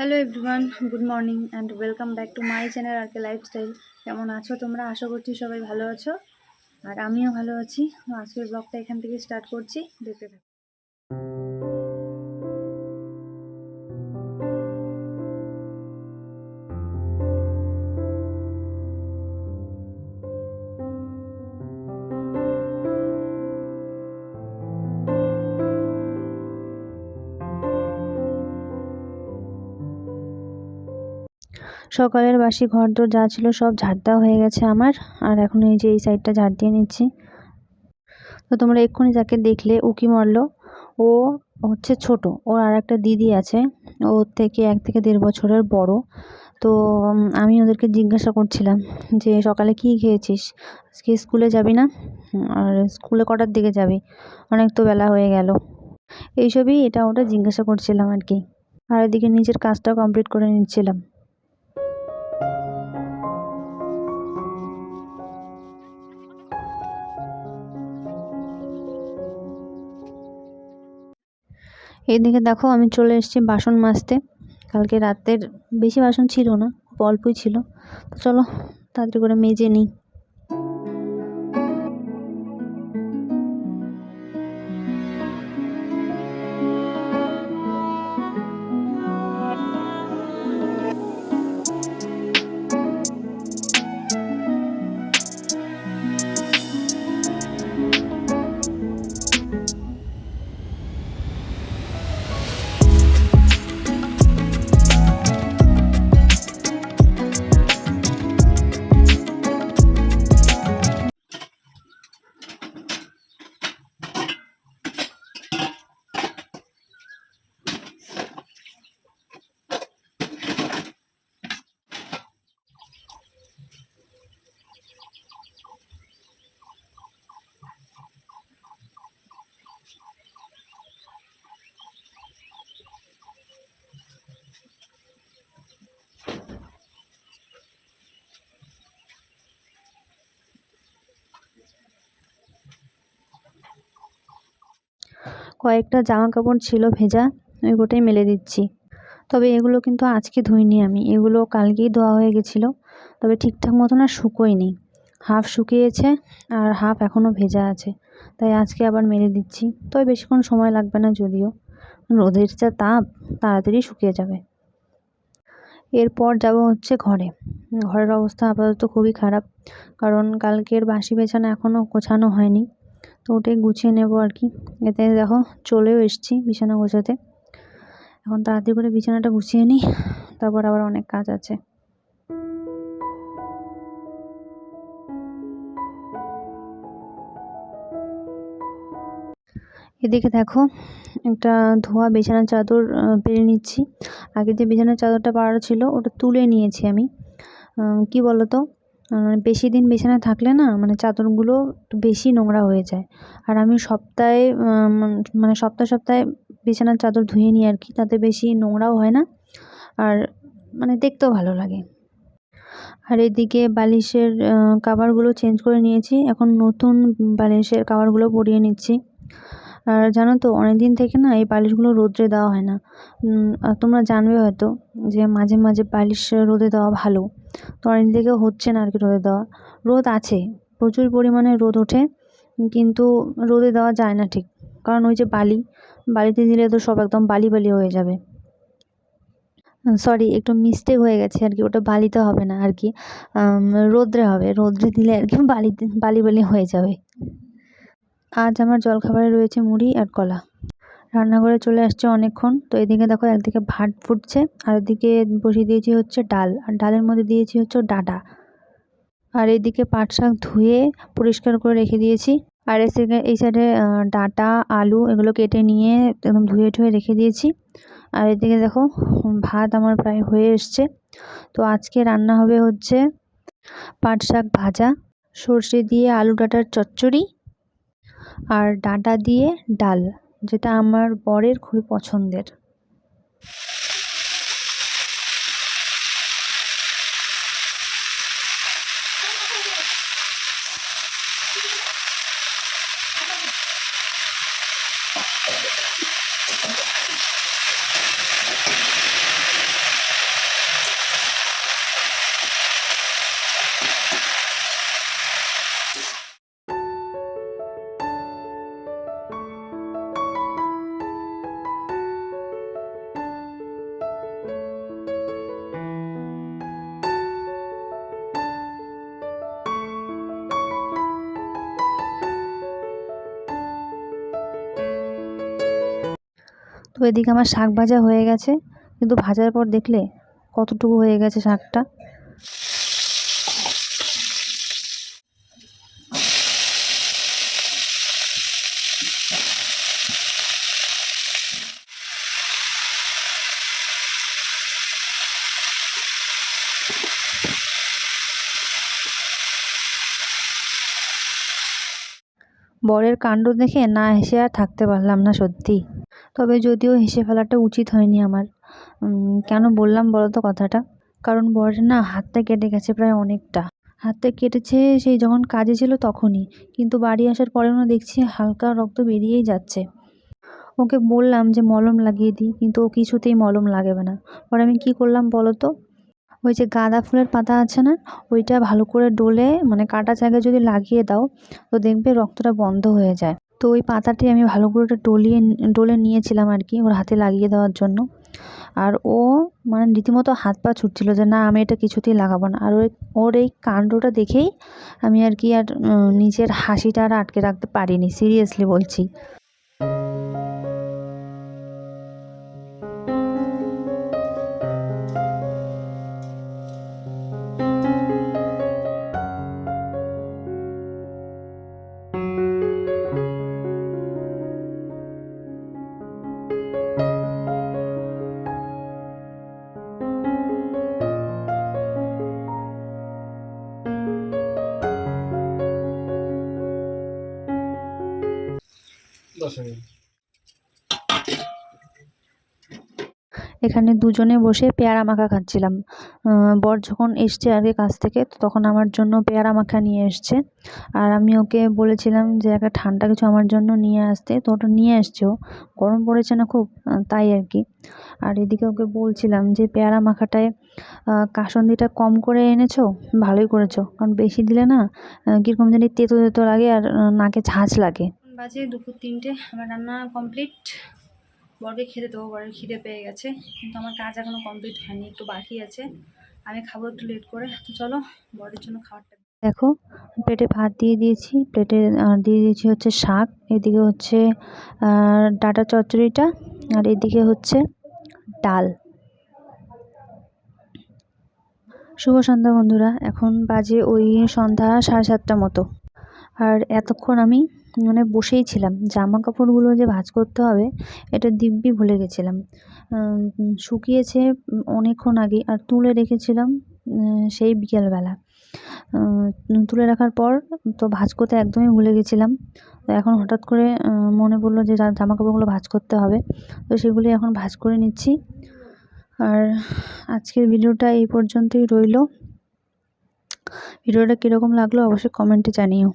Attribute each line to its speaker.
Speaker 1: Hello everyone good morning and welcome back to my channel R K lifestyle কেমন আছো তোমরা? আশা করছি সবাই ভালো আছো। আর আমিও ভালো আছি। আজকের ব্লগটা এখান থেকে স্টার্ট করছি। দেখতে থাকো। সকালের বাসি ঘরদোর যা ছিল সব ঝাড় দেওয়া হয়ে গেছে আমার। আর এখন এই যে এই সাইডটা ঝাড় দিয়ে নিচ্ছি। তো তোমরা এক্ষুনি যাকে দেখলে উকি মরলো? ও হচ্ছে ছোট। ওর আর একটা দিদি আছে। ওর থেকে এক থেকে দেড় বছরের বড়। তো আমি ওদেরকে জিজ্ঞাসা করছিলাম যে, সকালে কি খেয়েছিস? আজকে স্কুলে যাবি না? আর স্কুলে কটার দিকে যাবি? অনেক তো বেলা হয়ে গেল। এইসবই এটা ওটা জিজ্ঞাসা করছিলাম আর কি। আর এদিকে নিজের কাজটাও কমপ্লিট করে নিচ্ছিলাম। এইদিকে দেখো আমি চলে এসেছি বাসন মাজতে। কালকে রাতের বেশি বাসন ছিল না, অল্পই ছিল। তো চলো তাড়াতাড়ি করে মেজে নিই। কয়েকটা জামা কাপড় ছিল ভেজা, ওই গোটাই মেলে দিচ্ছি। তবে এগুলো কিন্তু আজকে ধুইনি আমি, এগুলো কালকেই ধোয়া হয়ে গেছিল। তবে ঠিকঠাক মতো না। শুকোয়নি হাফ শুকিয়েছে আর হাফ এখনও ভেজা আছে, তাই আজকে আবার মেলে দিচ্ছি। তবে বেশিক্ষণ সময় লাগবে না যদিও। রোদের যা তাপ, তাড়াতাড়ি শুকিয়ে যাবে। এরপর যাব হচ্ছে ঘরে। ঘরের অবস্থা আপাতত খুবই খারাপ, কারণ কালকের বাসি বিছানা এখনও গোছানো হয়নি। তো ওটাই গুছিয়ে নেব আর কি। এতে দেখো চলেও এসেছি বিছানা গোছাতে। এখন তাড়াতাড়ি করে বিছানাটা গুছিয়ে নিই তারপর আবার অনেক কাজ আছে। এদিকে দেখো একটা ধোয়া বিছানার চাদর পেরে নিচ্ছি। আগে যে বিছানার চাদরটা পাড়া ছিল ওটা তুলে নিয়েছি আমি। কি বলো তো আহ, বেশি দিন বিছানায় থাকলে না মানে চাদরগুলো একটু বেশি নোংরা হয়ে যায়। আর আমি সপ্তাহে মানে সপ্তাহে সপ্তাহে বিছানার চাদর ধুয়ে নিই আর কি, তাতে বেশি নোংরাও হয় না। আর মানে দেখতেও ভালো লাগে। আর এদিকে বালিশের কাভারগুলো চেঞ্জ করে নিয়েছি, এখন নতুন বালিশের কাভারগুলো পরিয়ে নিচ্ছি। আর জানো তো অনেক দিন থেকে না এই বালিশগুলো রোদ্রে দেওয়া হয় না। তোমরা জানবে হয়তো যে মাঝে মাঝে বালিশ রোদে দেওয়া ভালো। তো অনেক দিন থেকে হচ্ছে না আর কি রোদে দেওয়া। রোদ আছে, প্রচুর পরিমাণে রোদ ওঠে, কিন্তু রোদে দেওয়া যায় না ঠিক। কারণ ওই যে বালি, বালিতে দিলে তো সব একদম বালি বালি হয়ে যাবে। সরি একটু মিস্টেক হয়ে গেছে আর কি, ওটা বালিতে হবে না আর কি। রোদ্রে হবে, রোদ্রে দিলে আর কি বালিতে, বালি বালি হয়ে যাবে। আজ আমার জলখাবারে রয়েছে মুড়ি আর কলা। রান্নাঘরে চলে আসছে অনেকক্ষণ। তো এদিকে দেখো একদিকে ভাত ফুটছে, আর এদিকে বসিয়ে দিয়েছি হচ্ছে ডাল। আর ডালের মধ্যে দিয়েছি হচ্ছে ডাঁটা। আর এদিকে পাট শাক ধুয়ে পরিষ্কার করে রেখে দিয়েছি। আর সাইডে, এই সাইডে ডাঁটা, আলু এগুলো কেটে নিয়ে একদম ধুয়ে ঠুয়ে রেখে দিয়েছি। আর এদিকে দেখো ভাত আমার প্রায় হয়ে এসছে। তো আজকে রান্না হবে হচ্ছে পাট শাক ভাজা, সর্ষে দিয়ে আলু ডাঁটার চচ্চড়ি, আর ডাঁটা দিয়ে ডাল। যেটা আমার বরের খুবই পছন্দের। তো এদিকে আমার শাক ভাজা হয়ে গেছে। কিন্তু ভাজার পর দেখলে কতটুকু হয়ে গেছে শাকটা। বরের কাণ্ড দেখে না হেসে আর থাকতে পারলাম না সত্যি। তবে যদিও হেসে ফেলাটা উচিত হয়নি আমার। কেন বললাম বলো তো কথাটা? কারণ বরের না হাতটা কেটে গেছে প্রায় অনেকটা। হাতটা কেটেছে সেই যখন কাজে ছিল তখনই। কিন্তু বাড়ি আসার পরেও না দেখছি হালকা রক্ত বেরিয়েই যাচ্ছে। ওকে বললাম যে মলম লাগিয়ে দিই, কিন্তু ও কিছুতেই মলম লাগাবে না। পরে আমি কি করলাম বলো তো? ওই যে গাঁদা ফুলের পাতা আছে না, ওইটা ভালো করে ডলে মানে কাটা জায়গায় যদি লাগিয়ে দাও, তো দেখবে রক্তটা বন্ধ হয়ে যায়। তো ওই পাতাটি আমি ভালো করে ওটা ডলিয়ে ডলে নিয়েছিলাম আর কি ওর হাতে লাগিয়ে দেওয়ার জন্য। আর ও মানে রীতিমতো হাত পা ছুটছিল যে না, আমি এটা কিছুতেই লাগাবো না। আর ওই, ওর এই কাণ্ডটা দেখেই আমি আর কি আর নিজের হাসিটা আর আটকে রাখতে পারিনি সিরিয়াসলি বলছি। এখানে দুজনে বসে পেয়ারা মাখা খাচ্ছিলাম। বর যখন এসছে আগে কাছ থেকে তখন আমার জন্য পেয়ারা মাখা নিয়ে এসছে। আর আমি ওকে বলেছিলাম যে একটা ঠান্ডা কিছু আমার জন্য নিয়ে আসতে। তো ওটা নিয়ে এসছে ও। গরম পড়েছে না খুব তাই আর কি। আর এদিকে ওকে বলছিলাম যে, পেয়ারা মাখাটায় কাসন্দিটা কম করে এনেছো? ভালোই করেছ। কারণ বেশি দিলে না কীরকম জানি তেতো তেতো লাগে আর নাকে ঝাঁঝ লাগে। বাজে দুপুর তিনটে, আমার রান্না কমপ্লিট বরকে খেতে দেবো, বরের খিদে পেয়ে গেছে, কিন্তু আমার কাজ এখনও কমপ্লিট হয়নি, একটু বাকি আছে। আমি খাব একটু লেট করে, তো চলো বরের জন্য খাবারটা দেখো প্লেটে ভাত দিয়ে দিয়েছি প্লেটে দিয়ে দিয়েছি হচ্ছে শাক, এদিকে হচ্ছে ডাটা চচ্চড়িটা, আর এদিকে হচ্ছে ডাল। শুভ সন্ধ্যা বন্ধুরা, এখন বাজে ওই সন্ধ্যা সাড়ে সাতটা মতো। আর এতক্ষণ আমি মানে বসেই ছিলাম। জামা কাপড়গুলো যে ভাঁজ করতে হবে, এটা দিব্যি ভুলে গেছিলাম। শুকিয়েছে অনেকক্ষণ আগে আর তুলে রেখেছিলাম সেই বিকেলবেলা। তুলে রাখার পর তো ভাঁজ করতে একদমই ভুলে গেছিলাম। তো এখন হঠাৎ করে মনে পড়ল যে জামা কাপড়গুলো ভাঁজ করতে হবে। তো সেগুলি এখন ভাঁজ করে নিচ্ছি। আর আজকের ভিডিওটা এই পর্যন্তই রইল। ভিডিওটা কীরকম লাগল অবশ্যই কমেন্টে জানিও।